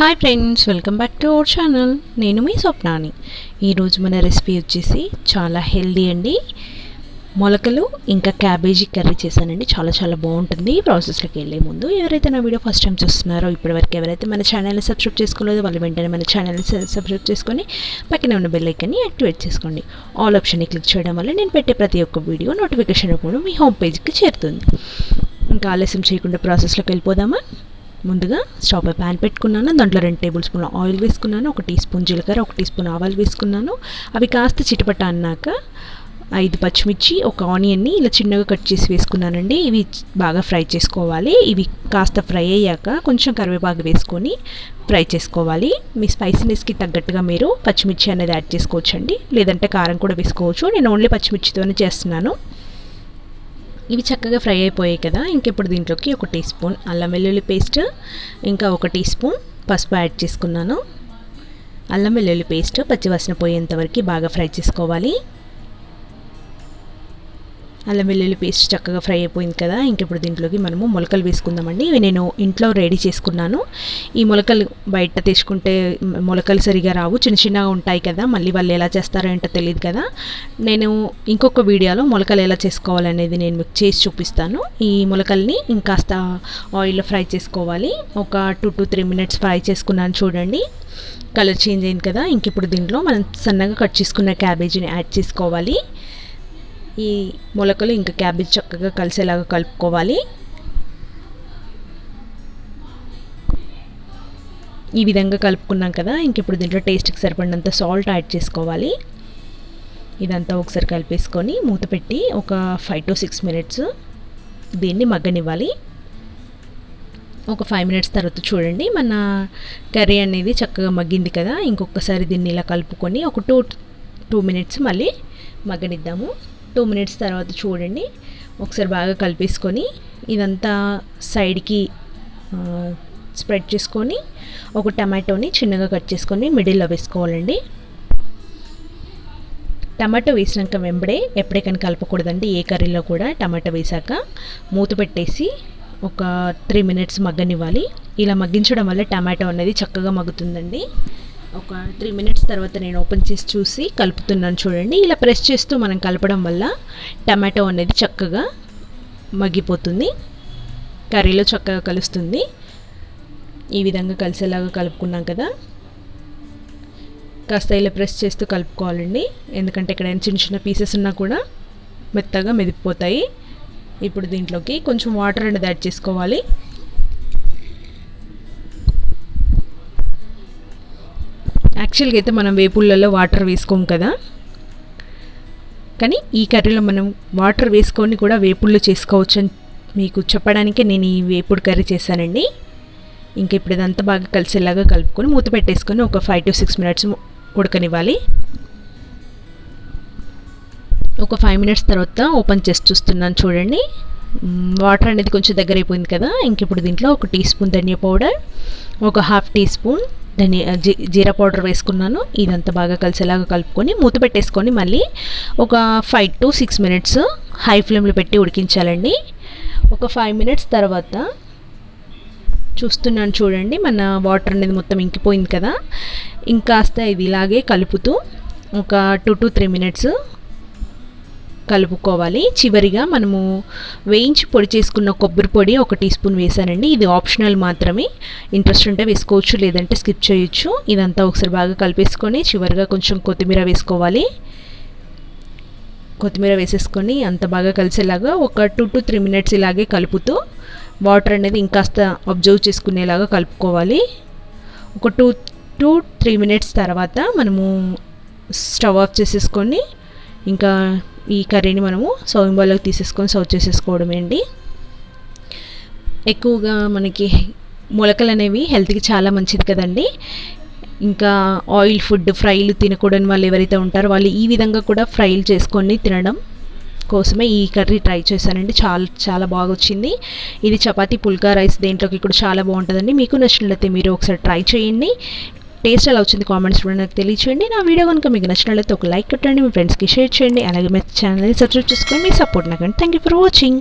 Hi friends welcome back to our channel నేను మీ స్వప్నాని. ఈరోజు మన రెసిపీ వచ్చేసి చాలా హెల్దీ అండి. మొలకలు ఇంకా క్యాబేజీ కర్రీ చేశానండి. చాలా చాలా బాగుంటుంది. ప్రాసెస్లోకి వెళ్ళే ముందు ఎవరైతే నా వీడియో ఫస్ట్ టైం చూస్తున్నారో ఇప్పటివరకు ఎవరైతే మన ఛానల్ని సబ్స్క్రైబ్ చేసుకోలేదో వాళ్ళు వెంటనే మన ఛానల్ని సబ్స్క్రైబ్ చేసుకొని పక్కన ఉన్న బెల్ ఐకన్ని యాక్టివేట్ చేసుకోండి. ఆల్ ఆప్షన్ని క్లిక్ చేయడం వల్ల నేను పెట్టే ప్రతి ఒక్క వీడియో నోటిఫికేషన్ కూడా మీ హోమ్ పేజ్కి చేరుతుంది. ఇంకా ఆలస్యం చేయకుండా ప్రాసెస్లోకి వెళ్ళిపోదామా? ముందుగా స్టవ్ పై ప్యాన్ పెట్టుకున్నాను. దాంట్లో రెండు టేబుల్ స్పూన్ ఆయిల్ వేసుకున్నాను. ఒక టీ స్పూన్ జీలకర్ర ఒక టీ స్పూన్ ఆవాలు వేసుకున్నాను. అవి కాస్త చిటపట అన్నాక ఐదు పచ్చిమిర్చి ఒక ఆనియన్ని ఇలా చిన్నగా కట్ చేసి వేసుకున్నానండి. ఇవి బాగా ఫ్రై చేసుకోవాలి. ఇవి కాస్త ఫ్రై అయ్యాక కొంచెం కరివేపాకు వేసుకొని ఫ్రై చేసుకోవాలి. మీ స్పైసీనెస్కి తగ్గట్టుగా మీరు పచ్చిమిర్చి అనేది యాడ్ చేసుకోవచ్చండి. లేదంటే కారం కూడా వేసుకోవచ్చు. నేను ఓన్లీ పచ్చిమిర్చితోనే చేస్తున్నాను. ఇవి చక్కగా ఫ్రై అయిపోయాయి కదా. ఇంకెప్పుడు దీంట్లోకి ఒక టీ స్పూన్ అల్లం వెల్లుల్లి పేస్ట్ ఇంకా ఒక టీ స్పూన్ పసుపు యాడ్ చేసుకున్నాను. అల్లం వెల్లుల్లి పేస్ట్ పచ్చివాసన పోయేంత వరకు బాగా ఫ్రై చేసుకోవాలి. అల్లం వెల్లుల్లి పేస్ట్ చక్కగా ఫ్రై అయిపోయింది కదా. ఇంకెప్పుడు దీంట్లోకి మనము మొలకలు వేసుకుందామండి. ఇవి నేను ఇంట్లో రెడీ చేసుకున్నాను. ఈ మొలకలు బయట తెచ్చుకుంటే మొలకలు సరిగా రావు. చిన్న చిన్నగా ఉంటాయి కదా. మళ్ళీ వాళ్ళు ఎలా చేస్తారో ఏంటో తెలియదు కదా. నేను ఇంకొక వీడియోలో మొలకలు ఎలా చేసుకోవాలనేది నేను మీకు చేసి చూపిస్తాను. ఈ మొలకల్ని ఇంకాస్త ఆయిల్లో ఫ్రై చేసుకోవాలి. ఒక two to three minutes fry చేసుకున్నాను చూడండి. కలర్ చేంజ్ అయింది కదా. ఇంక ఇప్పుడు దీంట్లో మనం సన్నగా కట్ చేసుకున్న క్యాబేజీని యాడ్ చేసుకోవాలి. ఈ మొలకలు ఇంకా క్యాబేజ్ చక్కగా కలిసేలాగా కలుపుకోవాలి. ఈ విధంగా కలుపుకున్నాం కదా ఇంక ఇప్పుడు దీంట్లో టేస్ట్కి సరిపడినంత సాల్ట్ యాడ్ చేసుకోవాలి. ఇదంతా ఒకసారి కలిపేసుకొని మూత పెట్టి ఒక ఫైవ్ టు సిక్స్ మినిట్స్ దీన్ని మగ్గనివ్వాలి. ఒక ఫైవ్ మినిట్స్ తర్వాత చూడండి మన కర్రీ అనేది చక్కగా మగ్గింది కదా ఇంకొకసారి దీన్ని ఇలా కలుపుకొని ఒక టూ టూ మినిట్స్ మళ్ళీ మగ్గనిద్దాము. టూ మినిట్స్ తర్వాత చూడండి. ఒకసారి బాగా కలిపేసుకొని ఇదంతా సైడ్కి స్ప్రెడ్ చేసుకొని ఒక టమాటోని చిన్నగా కట్ చేసుకొని మిడిల్లో వేసుకోవాలండి. టమాటో వేసినాక వెంబడే ఎప్పుడే కానీ కలపకూడదండి. ఏ కర్రీలో కూడా టమాటో వేసాక మూత పెట్టేసి ఒక త్రీ మినిట్స్ మగ్గనివ్వాలి. ఇలా మగ్గించడం వల్ల టమాటో అనేది చక్కగా మగ్గుతుందండి. ఒక త్రీ మినిట్స్ తర్వాత నేను ఓపెన్ చేసి చూసి కలుపుతున్నాను చూడండి. ఇలా ప్రెస్ చేస్తూ మనం కలపడం వల్ల టమాటో అనేది చక్కగా మగ్గిపోతుంది. కర్రీలో చక్కగా కలుస్తుంది. ఈ విధంగా కలిసేలాగా కలుపుకున్నాం కదా. కాస్త ఇలా ప్రెస్ చేస్తూ కలుపుకోవాలండి. ఎందుకంటే ఇక్కడ చిన్న చిన్న పీసెస్ ఉన్నా కూడా మెత్తగా మెదిగిపోతాయి ఇప్పుడు దీంట్లోకి కొంచెం వాటర్ అనేది యాడ్ చేసుకోవాలి. యాక్చువల్గా అయితే మనం వేపుళ్ళల్లో వాటర్ వేసుకోము కదా. కానీ ఈ కర్రీలో మనం వాటర్ వేసుకొని కూడా వేపుళ్ళు చేసుకోవచ్చు అని మీకు చెప్పడానికే నేను ఈ వేపుడు కర్రీ చేశానండి. ఇంక ఇప్పుడు ఇదంతా బాగా కలిసేలాగా కలుపుకొని మూత పెట్టేసుకొని ఒక ఫైవ్ టు సిక్స్ మినిట్స్ ఉడకనివ్వాలి. ఒక ఫైవ్ మినిట్స్ తర్వాత ఓపెన్ చేసి చూస్తున్నాను చూడండి. వాటర్ అనేది కొంచెం దగ్గర అయిపోయింది కదా. ఇంక ఇప్పుడు దీంట్లో ఒక టీ స్పూన్ ధనియా పౌడర్ ఒక హాఫ్ టీ స్పూన్ ధనియా జీరా పౌడర్ వేసుకున్నాను. ఇదంతా బాగా కలిసేలాగా కలుపుకొని మూత పెట్టేసుకొని మళ్ళీ ఒక five to six minutes high ఫ్లేమ్లో పెట్టి ఉడికించాలండి. ఒక ఫైవ్ మినిట్స్ తర్వాత చూస్తున్నాను చూడండి మన వాటర్ అనేది మొత్తం ఇంకిపోయింది కదా. ఇంకాస్త ఇది ఇలాగే కలుపుతూ ఒక టూ టు త్రీ మినిట్స్ కలుపుకోవాలి. చివరిగా మనము వేయించి పొడి చేసుకున్న కొబ్బరి పొడి ఒక టీ స్పూన్ వేసానండి ఇది ఆప్షనల్ మాత్రమే. ఇంట్రెస్ట్ ఉంటే వేసుకోవచ్చు లేదంటే స్కిప్ చేయొచ్చు. ఇదంతా ఒకసారి బాగా కలిపేసుకొని చివరిగా కొంచెం కొత్తిమీర వేసుకోవాలి. కొత్తిమీర వేసేసుకొని అంత బాగా కలిసేలాగా ఒక టూ టు త్రీ మినిట్స్ ఇలాగే కలుపుతూ వాటర్ అనేది ఇంకాస్త అబ్జర్వ్ చేసుకునేలాగా కలుపుకోవాలి. ఒక టూ టూ త్రీ మినిట్స్ తర్వాత మనము స్టవ్ ఆఫ్ చేసేసుకొని ఇంకా ఈ కర్రీని మనము సర్వింగ్ బౌల్లోకి తీసేసుకొని సర్వ్ చేసేసుకోవడమే అండి. ఎక్కువగా మనకి మొలకలు అనేవి హెల్త్కి చాలా మంచిది కదండి. ఇంకా ఆయిల్ ఫుడ్ ఫ్రైలు తినకూడని వాళ్ళు ఎవరైతే ఉంటారో వాళ్ళు ఈ విధంగా కూడా ఫ్రైలు చేసుకొని తినడం కోసమే ఈ కర్రీ ట్రై చేశానండి. చాలా చాలా బాగా వచ్చింది. ఇది చపాతీ పుల్కా రైస్ దేంట్లోకి కూడా చాలా బాగుంటుందండి. మీకు నచ్చినట్లయితే మీరు ఒకసారి ట్రై చేయండి. టేస్ట్ ఎలా వచ్చింది కామెంట్స్ కూడా నాకు తెలియచేయండి. నా వీడియో కనుక మీకు నచ్చినట్లయితే ఒక లైక్ కొట్టండి మీ ఫ్రెండ్స్కి షేర్ చేయండి. అలాగే మీ ఛానల్ని సబ్స్క్రైబ్ చేసుకొని మీ సపోర్ట్ నాకు థ్యాంక్ యూ ఫర్ వాచింగ్